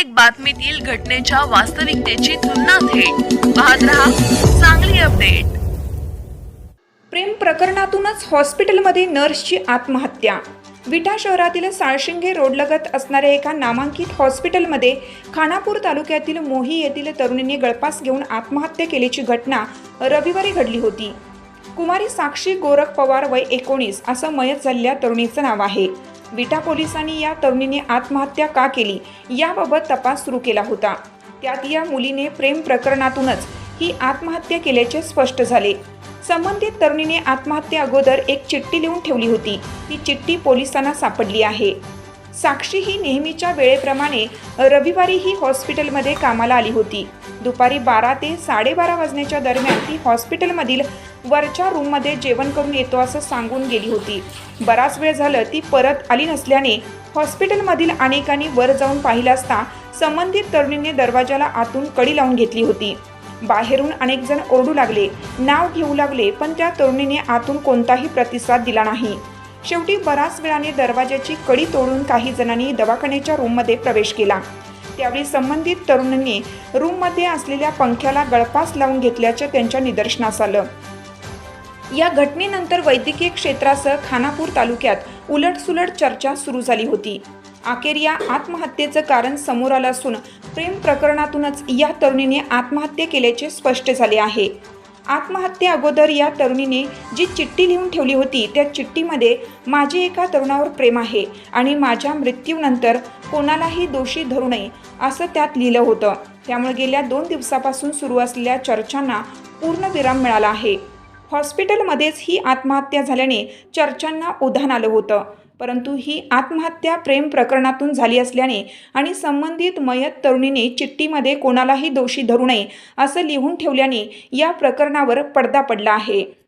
प्रत्येक बातमीतील घटनेच्या वास्तविकतेची तुलना थेट. पाहत रहा चांगली अपडेट. प्रेम प्रकरणातूनच हॉस्पिटलमध्ये नर्सची आत्महत्या. विटा शहरातील साळशिंगे रोडलगत असणाऱ्या एका नामांकित हॉस्पिटलमध्ये खानापूर तालुक्यातील मोही येथील तरुणीने गळपास घेऊन आत्महत्या केल्याची घटना रविवारी घडली होती. कुमारी साक्षी गोरख पवार वय एकोणीस असं मयत झालेल्या तरुणीचं नाव आहे. विटा पोलिसांनी या तरुणीने आत्महत्या का केली याबाबत तपास सुरू केला होता. त्यात या मुलीने प्रेम प्रकरणातूनच ही आत्महत्या केल्याचे स्पष्ट झाले. संबंधित तरुणीने आत्महत्या अगोदर एक चिठ्ठी लिहून ठेवली होती. ती चिठ्ठी पोलिसांना सापडली आहे. साक्षी ही नेहमीच्या वेळेप्रमाणे रविवारी ही हॉस्पिटलमध्ये कामाला आली होती. दुपारी बारा ते साडेबारा वाजण्याच्या दरम्यान ती हॉस्पिटलमधील वरच्या रूममध्ये जेवण करून येतो असं सांगून गेली होती. बराच वेळ झालं ती परत आली नसल्याने हॉस्पिटलमधील अनेकांनी वर जाऊन पाहिलं असता संबंधित तरुणीने दरवाजाला आतून कडी लावून घेतली होती. बाहेरून अनेक जण ओरडू लागले. नाव घेऊ लागले पण त्या तरुणीने आतून कोणताही प्रतिसाद दिला नाही. शेवटी बराच वेळाने दरवाजाची कडी तोडून काही जणांनी दवाखान्याच्या रूममध्ये प्रवेश केला. त्यावेळी संबंधित तरुणांनी रूममध्ये असलेल्या पंख्याला गळफास लावून घेतल्याचं त्यांच्या निदर्शनास आलं. या घटनेनंतर वैद्यकीय क्षेत्रासह खानापूर तालुक्यात उलटसुलट चर्चा सुरू झाली होती. अखेर या आत्महत्येचं कारण समोर आलं असून प्रेम प्रकरणातूनच या तरुणीने आत्महत्या केल्याचे स्पष्ट झाले आहे. आत्महत्या अगोदर या तरुणीने जी चिठ्ठी लिहून ठेवली होती त्या चिठ्ठीमध्ये माझे एका तरुणावर प्रेम आहे आणि माझ्या मृत्यूनंतर कोणालाही दोषी धरू नये असं त्यात लिहिलं होतं. त्यामुळे गेल्या दोन दिवसापासून सुरू असलेल्या चर्चांना पूर्ण विराम मिळाला आहे. हॉस्पिटलमध्येच ही आत्महत्या झाल्याने चर्चांना उधाण आलं होतं. परंतु ही आत्महत्या प्रेम प्रकरणातून झाली असल्याने आणि संबंधित मयत तरुणीने चिठ्ठीमध्ये कोणालाही दोषी धरू नये असं लिहून ठेवल्याने या प्रकरणावर पडदा पडला आहे.